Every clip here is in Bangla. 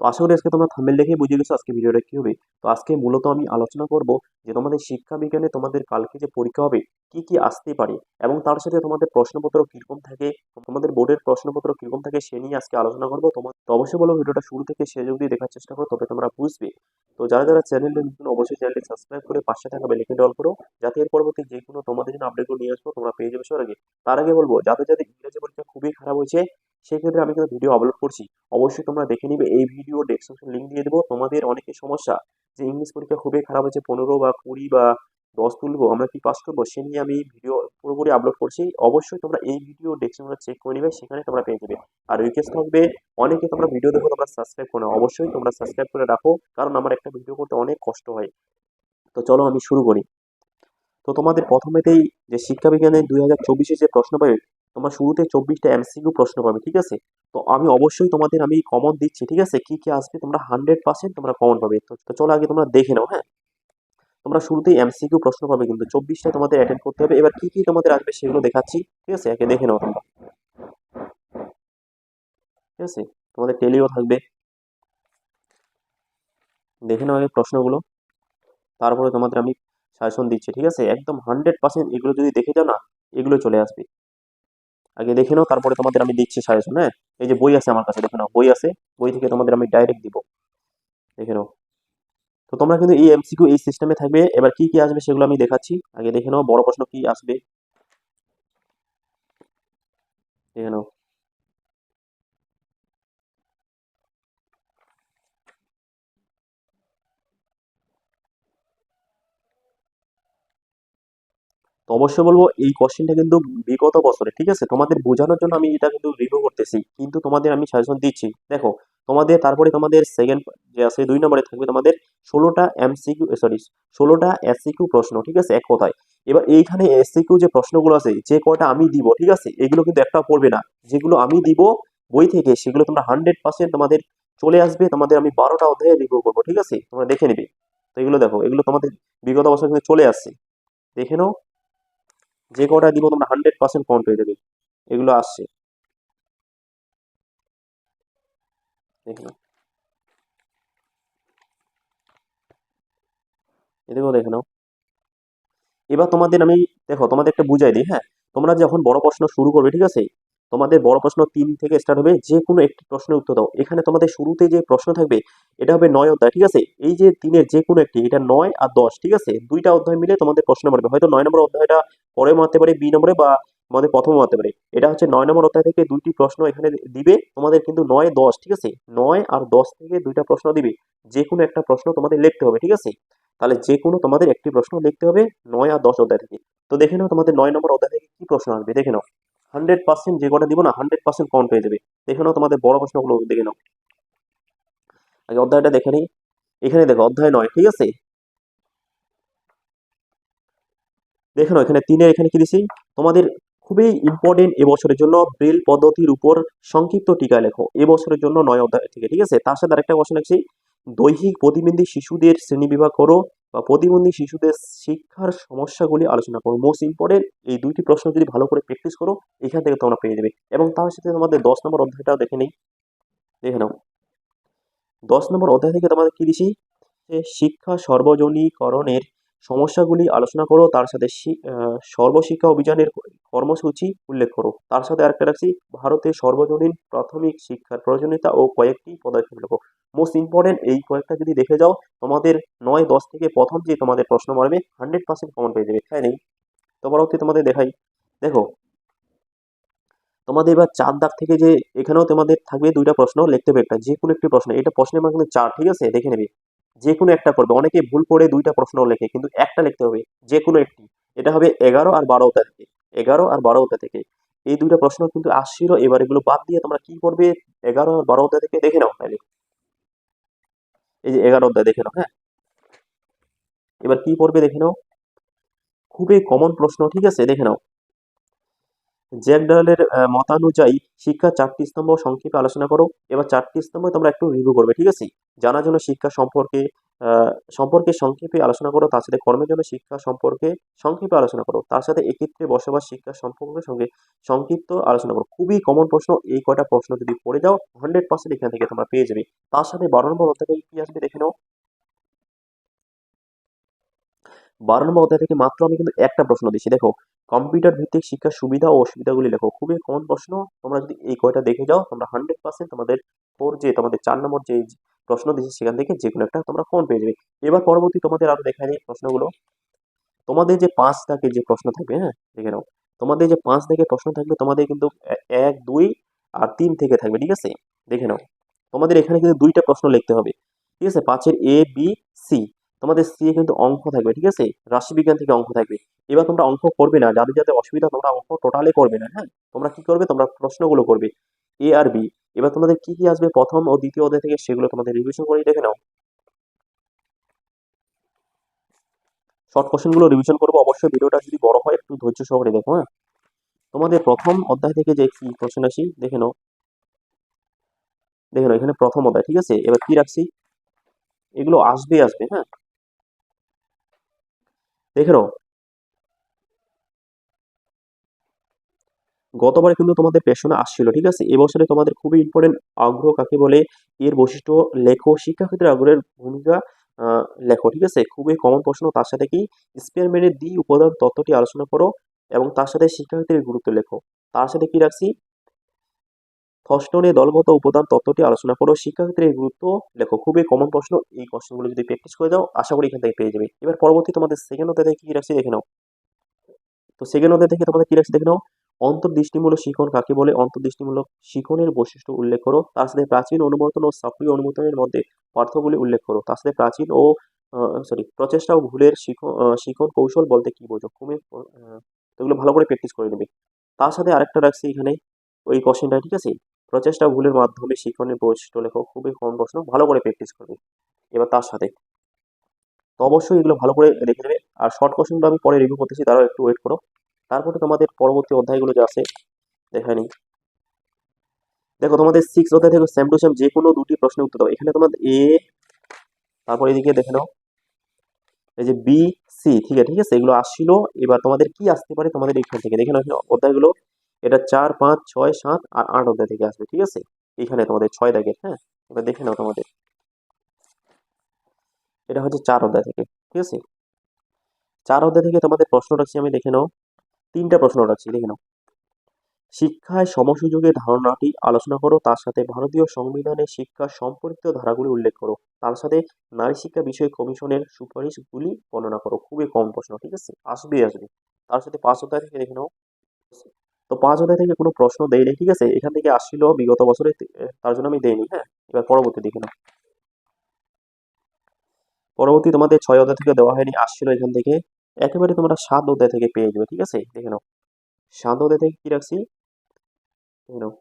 তো আশা করি আজকে তোমরা থামেল দেখে বুঝে গেছো আজকে ভিডিওটা কী হবে। তো আজকে মূলত আমি আলোচনা করব যে তোমাদের শিক্ষা বিজ্ঞানে তোমাদের কালকে যে পরীক্ষা হবে, কি কি আসতে পারে এবং তার সাথে তোমাদের প্রশ্নপত্র কীরকম থাকে, তোমাদের বোর্ডের প্রশ্নপত্র কীরকম থাকে সে নিয়ে আজকে আলোচনা করব। তোমার তো অবশ্যই বলো ভিডিওটা শুরু থেকে শেষ অবধি দেখার চেষ্টা করো, তবে তোমরা বুঝবে। তো যারা যারা চ্যানেলে নতুন, অবশ্যই চ্যানেলটি সাবস্ক্রাইব করে পাশে থাকা বেলাইকনটি অল করো, যাতে এর পরবর্তী যে কোনো তোমাদের জন্য আপডেটগুলো নিয়ে আসব, তোমরা পেয়ে যাবে সবার আগে। তার আগে বলব, যাদের যাদের ইংরেজি পরীক্ষা খুবই খারাপ হয়েছে সেক্ষেত্রে আমি কিন্তু ভিডিও আপলোড করছি, অবশ্যই তোমরা দেখে নিবে। এই ভিডিও ডেসক্রিপশন লিঙ্ক দিয়ে দেবো। তোমাদের অনেকের সমস্যা যে ইংলিশ পরীক্ষা খুবই খারাপ হয়েছে, পনেরো বা কুড়ি বা দশ তুলবো, আমরা কি পাস করব? সে নিয়ে আমি ভিডিও পুরোপুরি আপলোড করছি। অবশ্যই তোমরা এই ভিডিও ডেসক্রিপশনে চেক করে নিবে, সেখানে তোমরা পেয়ে যাবে। আর রিকোয়েস্ট থাকবে, অনেকে তোমরা ভিডিও দেখো, তোমরা সাবস্ক্রাইব করো অবশ্যই তোমরা সাবস্ক্রাইব করে রাখো, কারণ আমার একটা ভিডিও করতে অনেক কষ্ট হয়। তো চলো আমি শুরু করি। তো তোমাদের প্রথমেতেই যে শিক্ষা বিজ্ঞানের দুই হাজার চব্বিশে যে প্রশ্ন পাবে তোমরা শুরুতে চব্বিশটা এমসিকিউ প্রশ্ন পাবে, ঠিক আছে? তো আমি অবশ্যই তোমাদের আমি কমন দিচ্ছি, ঠিক আছে? কি কি আসবে তোমরা হান্ড্রেড পার্সেন্ট তোমরা কমন পাবে। তো চলো আগে তোমরা দেখে নাও হ্যাঁ? তোমরা শুরুতেই এমসিকিউ প্রশ্ন পাবে, কিন্তু চব্বিশটা তোমাদের অ্যাটেন্ড করতে হবে। এবার কি কি তোমাদের আসবে সেগুলো দেখাচ্ছি, ঠিক আছে? একে দেখে নাও তোমরা। ঠিক আছে? তোমাদের টেলিও থাকবে। দেখে নাও আগে প্রশ্নগুলো। তারপরে তোমাদের আমি সাজেশন দিচ্ছি, ঠিক আছে? একদম হান্ড্রেড পার্সেন্ট এগুলো যদি দেখে যাও না, এগুলো চলে আসবে। আগে দেখে নাও, তারপরে তোমাদের আমি দিচ্ছি সাজেশন হ্যাঁ? এই যে বই আছে আমার কাছে, দেখে নাও, বই আছে, বই থেকে তোমাদের আমি ডাইরেক্ট দিব। দেখে নাও। তো তোমরা কিন্তু এই এমসিকিউ এই সিস্টেমে থাকবে। এবার কি কি আসবে সেগুলো আমি দেখাচ্ছি। আগে দেখে নাও, বড় প্রশ্ন কি আসবে? দেখে নাও। তো অবশ্যই বলব এই কোশ্চেনটা কিন্তু বিগত বছরে, ঠিক আছে? তোমাদের বোঝানোর জন্য আমি এটা কিন্তু রিভিউ করতেছি। কিন্তু তোমাদের আমি সাজেশন দিচ্ছি। দেখো, তোমাদের, তারপরে তোমাদের সেকেন্ড যে আছে, দুই নম্বরে থাকবে তোমাদের ষোলোটা এমসিকিউ সরি ষোলোটা এসসিকিউ প্রশ্ন, ঠিক আছে? এক কথায়। এবার এইখানে এসসিকিউ যে প্রশ্নগুলো আছে, যে কয়টা আমি দিব, ঠিক আছে? এগুলো কিন্তু একটা পড়বে না। যেগুলো আমি দিব বই থেকে, সেগুলো তোমরা হান্ড্রেড পার্সেন্ট তোমাদের চলে আসবে। তোমাদের আমি বারোটা অধ্যায়ে রিভিউ করব, ঠিক আছে? তোমরা দেখে নিবে। তো এগুলো দেখো, এগুলো তোমাদের বিগত বছর কিন্তু চলে আসছে। দেখে নাও। যে কটা দিব তোমরা হান্ড্রেড পার্সেন্ট কাউন্ট পেয়ে যাবে। এগুলো আসছে। দেখে নাও। এদিকেও দেখে নাও। এবার তোমাদের আমি, দেখো তোমাদের একটা বুঝাই দিই হ্যাঁ? তোমরা যখন বড় প্রশ্ন শুরু করবে, ঠিক আছে? তোমাদের বড় প্রশ্ন তিন থেকে স্টার্ট হবে যে কোনো একটি প্রশ্নের উত্তর দাও। এখানে তোমাদের শুরুতে যে প্রশ্ন থাকবে, এটা হবে নয় অধ্যায়, ঠিক আছে? এই যে তিনের যে কোনো একটি, এটা নয় আর দশ, ঠিক আছে? দুইটা অধ্যায় মিলে তোমাদের প্রশ্ন মারবে হয়তো নয় নম্বর অধ্যায়টা পরে মারতে পারে, বি নম্বরে বা আমাদের প্রথমে মারতে পারে। এটা হচ্ছে নয় নম্বর অধ্যায় থেকে দুইটি প্রশ্ন এখানে দিবে। তোমাদের কিন্তু নয়, দশ, ঠিক আছে? নয় আর দশ থেকে দুইটা প্রশ্ন দিবে। যে কোনো একটা প্রশ্ন তোমাদের লিখতে হবে, ঠিক আছে? তাহলে যে কোনো তোমাদের একটি প্রশ্ন লিখতে হবে নয় আর দশ অধ্যায় থেকে। তো দেখে নাও তোমাদের নয় নম্বর অধ্যায় থেকে কি প্রশ্ন আসবে, দেখে নাও। হান্ড্রেড পার্সেন্ট যে কটা দিব না, হান্ড্রেড পার্সেন্ট কাউন্ট হয়ে যাবে। দেখে নাও তোমাদের বড় প্রশ্নগুলো দেখে নাও। আগে অধ্যায়টা দেখে নিই। এখানে দেখো, অধ্যায় নয়, ঠিক আছে? দেখে নাও, এখানে তিনে এখানে কি দিছি? তোমাদের খুবই ইম্পর্টেন্ট এবছরের জন্য ব্রেল পদ্ধতির উপর সংক্ষিপ্ত টিকা লেখো। এবছরের জন্য নয় অধ্যায় থেকে, ঠিক আছে? তার সাথে আরেকটা কোশ্চেন আছে দৈহিক প্রতিবন্ধী শিশুদের শ্রেণীবিভাগ করো। বা প্রতিবন্ধী শিশুদের শিক্ষার সমস্যাগুলি আলোচনা করো। মোস্ট ইম্পর্টেন্ট এই দুইটি প্রশ্ন যদি ভালো করে প্র্যাকটিস করো, এখান থেকে তোমরা পেয়ে যাবে। এবং তার সাথে তোমাদের দশ নম্বর অধ্যায়টাও দেখে নেই। দেখে নাও। দশ নম্বর অধ্যায় থেকে তোমাদের কি দিছি? শিক্ষা সর্বজনীকরণের সমস্যাগুলি আলোচনা করো, তার সাথে সর্বশিক্ষা অভিযানের কর্মসূচি উল্লেখ করো। তার সাথে আরেকটা রাখছি ভারতের সর্বজনীন প্রাথমিক শিক্ষার প্রয়োজনীয়তা ও কয়েকটি পদক্ষেপ লেখো। মোস্ট ইম্পর্টেন্ট এই কয়েকটা যদি দেখে যাও, তোমাদের নয়, দশ থেকে প্রথম যে তোমাদের প্রশ্ন মারবে হান্ড্রেড পার্সেন্ট কমন পেয়ে যাবে, তাই নেই? তো পরবর্তী তোমাদের দেখাই। দেখো, তোমাদের এবার চার দাগ থেকে যে এখানেও তোমাদের থাকবে দুইটা প্রশ্ন, লিখতে হবে একটা, যে কোনো একটি প্রশ্ন, এটা প্রশ্নের মান কিন্তু চার, ঠিক আছে? দেখে নেবে। যে কোনো একটা করবে, অনেকে ভুল করে দুইটা প্রশ্ন লেখে, কিন্তু একটা লিখতে হবে, যে কোনো একটি। এটা হবে এগারো আর বারোটা থেকে, এগারো আর বারোটা থেকে। এই দুইটা প্রশ্ন কিন্তু আসছিল, এবার এগুলো বাদ দিয়ে তোমরা কি করবে? এগারো আর বারোটা থেকে দেখে নাও তাহলে। এই যে এগারো অধ্যায় দেখে নাও। হ্যাঁ। এবার কি পড়বে দেখে নাও? খুবই কমন প্রশ্ন ঠিক আছে? দেখে নাও। জ্যাকডালের মতানুযায়ী শিক্ষা চারটি স্তম্ভ সংক্ষেপে আলোচনা করো। এবার চারটি স্তম্ভ তোমরা একটু রিভিউ করবে ঠিক আছে? জানার জন্য শিক্ষা সম্পর্কে সম্পর্কে সংক্ষেপে আলোচনা করো, তার সাথে কর্মের জন্য শিক্ষা সম্পর্কে সংক্ষেপে আলোচনা করো, তার সাথে এক্ষেত্রে বসবাস, শিক্ষা সম্পর্কের সঙ্গে সংক্ষিপ্ত আলোচনা করো। খুবই কমন প্রশ্ন, এই কয়টা প্রশ্ন যদি পড়ে যাও হান্ড্রেড পার্সেন্ট এখান থেকে তোমরা পেয়ে যাবে। তার সাথে বারো নম্বর অধ্যায়ে কি আসবে দেখে নাও। বারো নম্বর অধ্যায় থেকে মাত্র আমি কিন্তু একটা প্রশ্ন দিচ্ছি। দেখো কম্পিউটার ভিত্তিক শিক্ষার সুবিধা ও অসুবিধাগুলি লেখো। খুবই কমন প্রশ্ন। তোমরা যদি এই কয়টা দেখে যাও, তোমরা হান্ড্রেড পার্সেন্ট তোমাদের ফোর যে তোমাদের চার নম্বর যে প্রশ্ন দিয়েছে সেখান থেকে যে কোনো একটা তোমরা কমন পেয়ে যাবে। এবার পরবর্তী তোমাদের আরও দেখা যায় প্রশ্নগুলো। তোমাদের যে পাঁচ থাকে যে প্রশ্ন থাকবে হ্যাঁ? দেখে নাও। তোমাদের যে পাঁচ থেকে প্রশ্ন থাকবে, তোমাদের কিন্তু এক, দুই আর তিন থেকে থাকবে, ঠিক আছে? দেখে নাও। তোমাদের এখানে কিন্তু দুইটা প্রশ্ন লিখতে হবে, ঠিক আছে? পাঁচের এ বি সি তোমাদের সি এ কিন্তু অঙ্ক থাকবে, ঠিক আছে? রাশিবিজ্ঞান থেকে অঙ্ক থাকবে। এবার তোমরা অঙ্ক করবে না, যাদের যাদের অসুবিধা তোমরা অঙ্ক টোটালি করবে না হ্যাঁ? তোমরা কি করবে? তোমরা প্রশ্নগুলো করবে। এ আর বি এবার তোমাদের কি কি আসবে প্রথম ও দ্বিতীয় অধ্যায় থেকে সেগুলো তোমাদের রিভিশন করে দেখে নাও। শর্ট কোশ্চেনগুলো রিভিশন করব। অবশ্যই ভিডিওটা যদি বড় হয়, একটু ধৈর্য সহকারে দেখো হ্যাঁ? তোমাদের প্রথম অধ্যায় থেকে যে কি কোশ্চেন আসি, দেখে নাও। দেখে নাও, এখানে প্রথম অধ্যায়, ঠিক আছে? এবার কি রাখছি? এগুলো আসবে আসবে হ্যাঁ? দেখে নাও। গতবারে কিন্তু তোমাদের পেশনে আসছিল, ঠিক আছে? এবছরে তোমাদের খুবই ইম্পর্টেন্ট আগ্রহ কাকে বলে? এর বৈশিষ্ট্য লেখো, শিক্ষাক্ষেত্রে আগ্রহের ভূমিকা লেখো, ঠিক আছে? খুবই কমন প্রশ্ন, তার সাথে কি? স্পেয়ারম্যানের দ্বি উপাদান তত্ত্বটি আলোচনা করো এবং তার সাথে শিক্ষাক্ষেত্রের গুরুত্ব লেখো। তার সাথে কি রাখছি? থস্টনের দলগত উপাদান তত্ত্বটি আলোচনা করো শিক্ষাক্ষেত্রের গুরুত্ব লেখো। খুবই কমন প্রশ্ন, এই কোশ্চেনগুলো যদি প্র্যাকটিস করে যাও, আশা করি এখান থেকে পেয়ে যাবে। এবার পরবর্তী তোমাদের সেকেন্ড অধ্যায় কি রাখছি? দেখে নাও। তো সেকেন্ড অধ্যায় থেকে তোমাদের কি রাখছি দেখে নাও। অন্তর্দৃষ্টিমূলক শিখন কাকে বলে? অন্তর্দৃষ্টিমূলক শিখনের বৈশিষ্ট্য উল্লেখ করো। তার সাথে প্রাচীন অনুমোদন ও সক্রিয় অনুমোদনের মধ্যে পার্থক্যগুলি উল্লেখ করো। তার সাথে প্রাচীন ও সরি প্রচেষ্টা ও ভুলের শিখন কৌশল বলতে কি বোঝো? খুবই এগুলো ভালো করে প্র্যাকটিস করে নেবে। তার সাথে আরেকটা রাখছি এখানে, ওই কোশ্চেনটা ঠিক আছে? প্রচেষ্টা ভুলের মাধ্যমে শিখনের বৈশিষ্ট্য লেখো। খুবই কম প্রশ্ন, ভালো করে প্র্যাকটিস করবে। এবার তার সাথে তো অবশ্যই এগুলো ভালো করে দেখে নেবে। আর শর্ট কোশ্চেনগুলো আমি পরে রিভিউ করতেছি, তারাও একটু ওয়েট করো। তারপরে তোমাদের পরবর্তী অধ্যায়গুলো যে আছে, দেখা নিই। দেখো, তোমাদের সিক্স অধ্যায় থেকে সেম টু সেম যে কোনো দুটি প্রশ্নের উত্তর দাও। এখানে তোমাদের এ তারপর এদিকে দেখে নাও। এই যে বি সি ঠিক আছে ঠিক আছে? এগুলো আসছিল। এবার তোমাদের কি আসতে পারে তোমাদের এখান থেকে? দেখে নাও অধ্যায়গুলো। এটা চার, পাঁচ, ছয়, সাত আর আট অধ্যায় থেকে আসবে, ঠিক আছে? এখানে তোমাদের ছয় দাগের হ্যাঁ? এবার দেখে নাও তোমাদের। এটা হচ্ছে চার অধ্যায় থেকে, ঠিক আছে? চার অধ্যায় থেকে তোমাদের প্রশ্ন রাখছি, আমি দেখে নাও। তিনটা প্রশ্ন রাখছি, দেখে নাও। শিক্ষায় সমসুযোগের ধারণাটি আলোচনা করো, তার সাথে ভারতীয় সংবিধানে শিক্ষা সম্পর্কিত ধারাগুলি উল্লেখ করো। তার সাথে নারী শিক্ষা বিষয়ে কমিশনের সুপারিশগুলি বর্ণনা করো, খুবই কম প্রশ্ন, ঠিক আছে? আসবে আসবে। তার সাথে পাঁচ অধ্যায় থেকে দেখে নাও। তো পাঁচ অধ্যায় থেকে কোনো প্রশ্ন দেয়নি, ঠিক আছে? এখান থেকে আসছিল, বিগত বছরে তার জন্য আমি দেইনি হ্যাঁ? এবার পরবর্তী দেখে নাও। পরবর্তী তোমাদের ছয় অধ্যায় থেকে দেওয়া হয়নি, আসছিল এখান থেকে। একেবারে তোমরা সাত অধ্যায় থেকে পেয়ে যাবে, ঠিক আছে? দেখে নাও। সাত অধ্যায় থেকে কি রাখছি? দেখে নাও।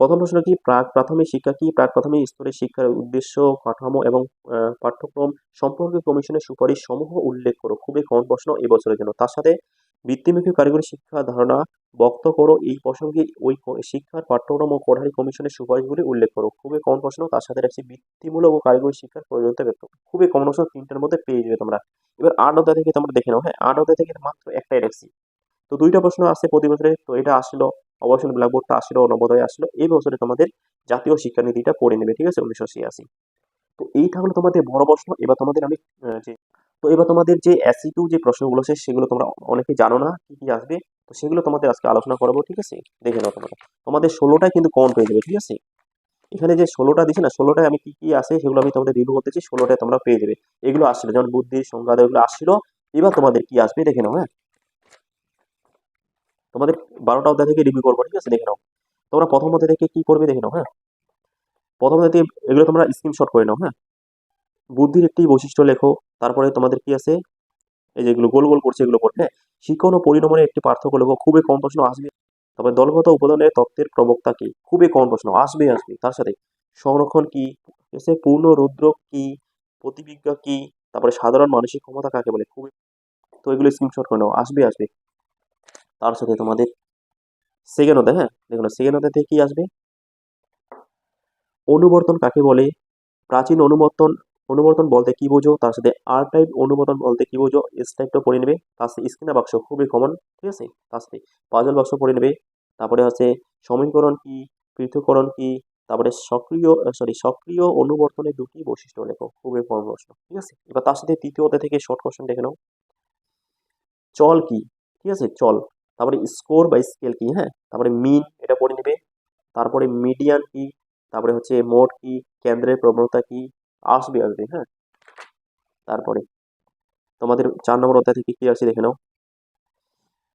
প্রথম প্রশ্ন কি, প্রাক প্রাথমিক শিক্ষা কি? প্রাক প্রাথমিক স্তরের শিক্ষার উদ্দেশ্য, কাঠামো এবং পাঠ্যক্রম সম্পর্কে কমিশনের সুপারিশ সমূহ উল্লেখ করো। খুবই কম প্রশ্ন এই বছরের জন্য। তার সাথে বৃত্তিমুখী কারিগরি শিক্ষা ধারণা বক্ত করো। এই প্রসঙ্গে ওই শিক্ষার পাঠ্যক্রম ও কোঠারি কমিশনের সুপারিশগুলি উল্লেখ করো। খুবই কম প্রশ্ন, তার সাথে রাখছি বৃত্তিমূলক ও কারিগরি শিক্ষার প্রয়োজনীয়তা ব্যক্ত। খুবই কম প্রশ্ন, তিনটার মধ্যে পেয়ে যাবে তোমরা। এবার আট অধ্যায় থেকে তোমরা দেখে নাও হ্যাঁ? আট অধ্যায় থেকে মাত্র একটাই রাখছি তো দুইটা প্রশ্ন আসছে প্রতি বছরে, তো এটা আসলো, অবশ্যই ব্ল্যাকবোর্ডটা আসলো নবোদয় আসলো। এই বছরে তোমাদের জাতীয় শিক্ষানীতিটা পড়ে নেবে, ঠিক আছে? উনিশশো ছিয়াশি। তো এইটা থাকল তোমাদের বড় প্রশ্ন। এবার তোমাদের আমি যে, তো এবার তোমাদের যে এসিকিউ যে প্রশ্নগুলো আছে, সেগুলো তোমরা অনেকে জানো না, কি কি আসবে? তো সেগুলো তোমাদের আজকে আলোচনা করব, ঠিক আছে? দেখে নাও তোমরা। তোমাদের ষোলোটায় কিন্তু কম পেয়ে যাবে, ঠিক আছে? এখানে যে ষোলোটা দিছে না, ষোলোটায় আমি কি কি আছে সেগুলো আমি তোমাদের রিভিউ করতেছি, ষোলোটায় তোমরা পেয়ে যাবে। এগুলো আসছিল, যেমন বুদ্ধি, সংজ্ঞা, এগুলো আসছিল। এবার তোমাদের কি আসবে দেখে নাও হ্যাঁ? তোমাদের বারোটা অধ্যায় থেকে রিভিউ করব, ঠিক আছে? দেখে নাও। তোমরা প্রথম অধ্যায় থেকে কি করবে দেখে নাও হ্যাঁ? প্রথম অধ্যায় এগুলো তোমরা স্ক্রিনশট করে নাও হ্যাঁ? বুদ্ধির একটি বৈশিষ্ট্য লেখো, তারপরে তোমাদের কি আছে? এই যেগুলো গোল গোল করছে এগুলো হ্যাঁ শিক্ষণ ও পরিণমনের একটি পার্থক্য লেখো খুবই কম প্রশ্ন আসবে। তবে দলগত উপাদানের তত্ত্বের প্রবক্তা কি? খুবই কম প্রশ্ন, আসবে আসবে, তার সাথে। সংরক্ষণ কি? এসে পূর্ণ রুদ্র কি? প্রতিবিজ্ঞা কি? তারপরে সাধারণ মানসিক ক্ষমতা কাকে বলে? খুবই তো এগুলো স্ক্রিনশট করে নাও, আসবে আসবে। তার সাথে তোমাদের সেকেন্ড অধ্যায় হ্যাঁ দেখুন সেকেন্ড থেকে কি আসবে। অনুবর্তন কাকে বলে? প্রাচীন অনুবর্তন অনুবর্তন বলতে কি বোঝো? তার সাথে আর টাইপ অনুবর্তন বলতে কি বোঝো? এস টাইপটা পড়ে নেবে। তার সাথে স্ক্রিনা বাক্স খুবই কমন ঠিক আছে? তার সাথে পাজল বাক্স পড়ে নেবে। তারপরে হচ্ছে সমীকরণ কি পৃথকরণ কি, তারপরে সক্রিয় সরি সক্রিয় অনুবর্তনের দুটি বৈশিষ্ট্য লেখো। খুবই কম প্রশ্ন, ঠিক আছে? এবার তার সাথে তৃতীয় অধ্যায় থেকে শর্ট কোশ্চেন দেখে নাও। চল কি, ঠিক আছে? চল। তারপরে স্কোর বা স্কেল কি হ্যাঁ? তারপরে মিন এটা পড়ে নেবে। তারপরে মিডিয়ান কি, তারপরে হচ্ছে মোড কি, কেন্দ্রের প্রবণতা কি আসবে আসবে হ্যাঁ। তারপরে তোমাদের চার নম্বর অধ্যায় থেকে কি আছে দেখে নাও।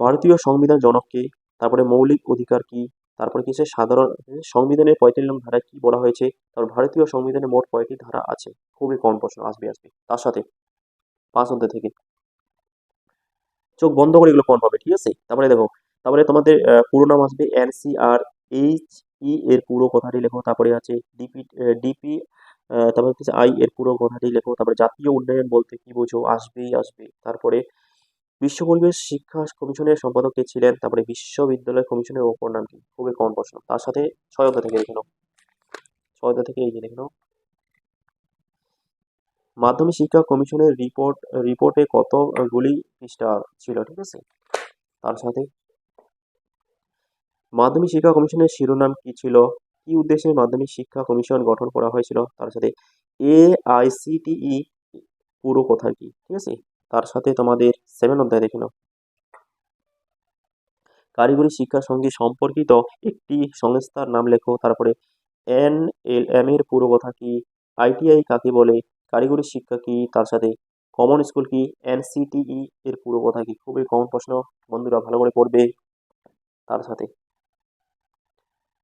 ভারতীয় সংবিধান জনককে তারপরে মৌলিক অধিকার কি? তারপরে কিছু সাধারণ সংবিধানের পঁয়তাল্লিশ নং ধারায় কি বলা হয়েছে? তারপর ভারতীয় সংবিধানে মোট কয়টি ধারা আছে? খুবই কম প্রশ্ন, আসবে আসবে। তার সাথে পাঁচ অধ্যায় থেকে। চোখ বন্ধ করে এগুলো কোন পাবে ঠিক আছে? তারপরে দেখো, তারপরে তোমাদের পুরো নাম আসবে এনসিআর এইচ ই এর পুরো কথাটি লেখো। তারপরে আছে ডিপি ডিপি তারপরে হচ্ছে আই এর পুরো কথাটি লেখো। তারপরে জাতীয় উন্নয়ন বলতে কি বোঝো? আসবেই আসবে তারপরে বিশ্ব পরিবেশ শিক্ষা কমিশনের সম্পাদক কে ছিলেন? তারপরে বিশ্ববিদ্যালয় কমিশনের ওপর নাম কি? খুবই কম প্রশ্ন। তার সাথে অধ্যায় থেকে দেখে নাও। ছয় থেকে এই যে দেখে নাও। মাধ্যমিক শিক্ষা কমিশনের রিপোর্ট, রিপোর্টে কতগুলি পৃষ্ঠা ছিল, ঠিক আছে? তার সাথে মাধ্যমিক শিক্ষা কমিশনের শিরোনাম কি ছিল? কি উদ্দেশ্যে মাধ্যমিক শিক্ষা কমিশন গঠন করা হয়েছিল? তার সাথে এ আইসিটিই পুরো কথা কি? ঠিক আছে? তার সাথে তোমাদের সেভেন অধ্যায় দেখে নাও। কারিগরি শিক্ষার সঙ্গে সম্পর্কিত একটি সংস্থার নাম লেখো, তারপরে এন এল এম এর পুরো কথা কি? আইটিআই কাকে বলে? কারিগরি শিক্ষা কি? তার সাথে কমন স্কুল কি? এনসিটিই এর পুরো কথা কি? খুবই কমন প্রশ্ন। বন্ধুরা ভালো করে পড়বে। তার সাথে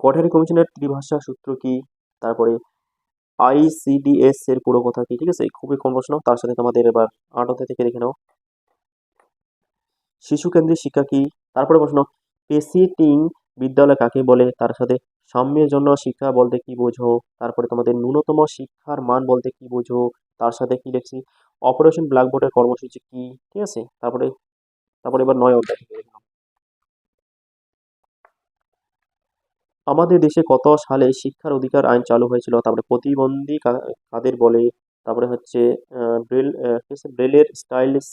কোঠারি কমিশনের ত্রিভাষা সূত্র কি? তারপরে আইসিডিএস এর পুরো কথা কি? ঠিক আছে? খুবই কম প্রশ্ন। তার সাথে তোমাদের এবার আট অধ্যায় থেকে দেখে নাও। শিশু কেন্দ্রিক শিক্ষা কি? তারপরে প্রশ্ন পেসিটিং বিদ্যালয় কাকে বলে? তার সাথে সাম্যের জন্য শিক্ষা বলতে কি বোঝো? তারপরে তোমাদের ন্যূনতম শিক্ষার মান বলতে কি বোঝো? তার সাথে কি দেখছি? অপারেশন ব্ল্যাকবোর্ডের কর্মসূচি কি? ঠিক আছে? তারপরে তারপরে এবার নয় অধ্যায় থেকে দেখে নাও। আমাদের দেশে কত সালে শিক্ষার অধিকার আইন চালু হয়েছিল? তারপরে প্রতিবন্ধী কাদের বলে? তারপরে হচ্ছে ব্রেল ব্রেলের স্টাইলিশ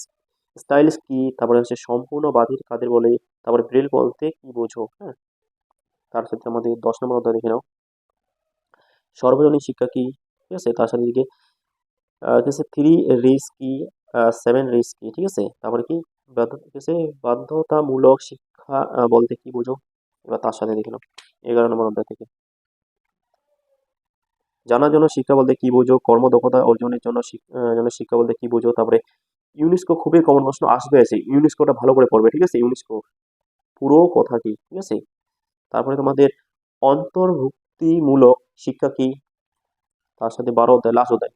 স্টাইলিশ কি? তারপরে হচ্ছে সম্পূর্ণ বাধির কাদের বলে? তারপরে ব্রেল বলতে কি বোঝো? হ্যাঁ? তার সাথে আমাদের দশ নম্বর অধ্যায় দেখে নাও। সর্বজনীন শিক্ষা কি? ঠিক আছে? তার সাথে দিকে কি আছে? থ্রি রিস কি? সেভেন রিস কি? ঠিক আছে? তারপরে কি? বাধ্য- আছে? বাধ্যতামূলক শিক্ষা বলতে কি বোঝো? এবার তার সাথে দেখে নাও। এগারো নম্বর অধ্যায় থেকে। জানার জন্য শিক্ষা বলতে কি বোঝো? কর্মদক্ষতা অর্জনের জন্য জন্য শিক্ষা বলতে কি বোঝো? তারপরে ইউনেস্কো খুবই কমন প্রশ্ন আসবে আছে। ইউনেস্কোটা ভালো করে পড়বে, ঠিক আছে? ইউনেস্কো পুরো কথা কি, ঠিক আছে? তারপরে তোমাদের অন্তর্ভুক্তিমূলক শিক্ষা কি? তার সাথে বারো অধ্যায় লাস্ট অধ্যায়।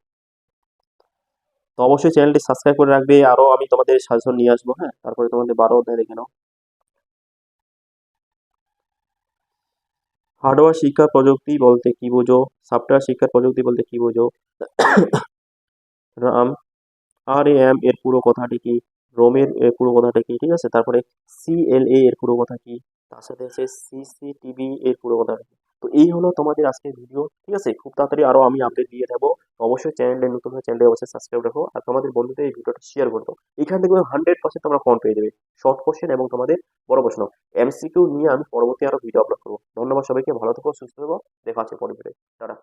তো অবশ্যই চ্যানেলটি সাবস্ক্রাইব করে রাখবে। আরও আমি তোমাদের সাজেশন নিয়ে আসব হ্যাঁ? তারপরে তোমাদের বারো অধ্যায় দেখে নাও। হার্ডওয়্যার শিক্ষা প্রযুক্তি বলতে কি বোঝো? সফটওয়্যার শিক্ষা প্রযুক্তি বলতে কি বোঝো? রাম আর এ এম এর পুরো কথাটি কি? রোমের এর পুরো কথাটা কি? ঠিক আছে? তারপরে সিএলএ এর পুরো কথা কি? তার সাথে আছে সিসিটিভি এর পুরো কথাটা কি? তো এই হলো তোমাদের আজকের ভিডিও ঠিক আছে? খুব তাড়াতাড়ি আরও আমি আপডেট দিয়ে দেবো। অবশ্যই চ্যানেলে নতুন চ্যানেলে অবশ্যই সাবস্ক্রাইব রাখো। আর তোমাদের বন্ধুদের এই ভিডিওটা শেয়ার করে। দাও এখান থেকে হান্ড্রেড পার্সেন্ট তোমরা ফোন পেয়ে যাবে। শর্ট কোশ্চেন এবং তোমাদের বড় প্রশ্ন। এমসিকিউ নিয়ে আমি পরবর্তী আরও ভিডিও আপলোড করব। ধন্যবাদ সবাইকে। ভালো থেকো, সুস্থ থেকো। দেখা আছে পরে ভিডিও টাটা।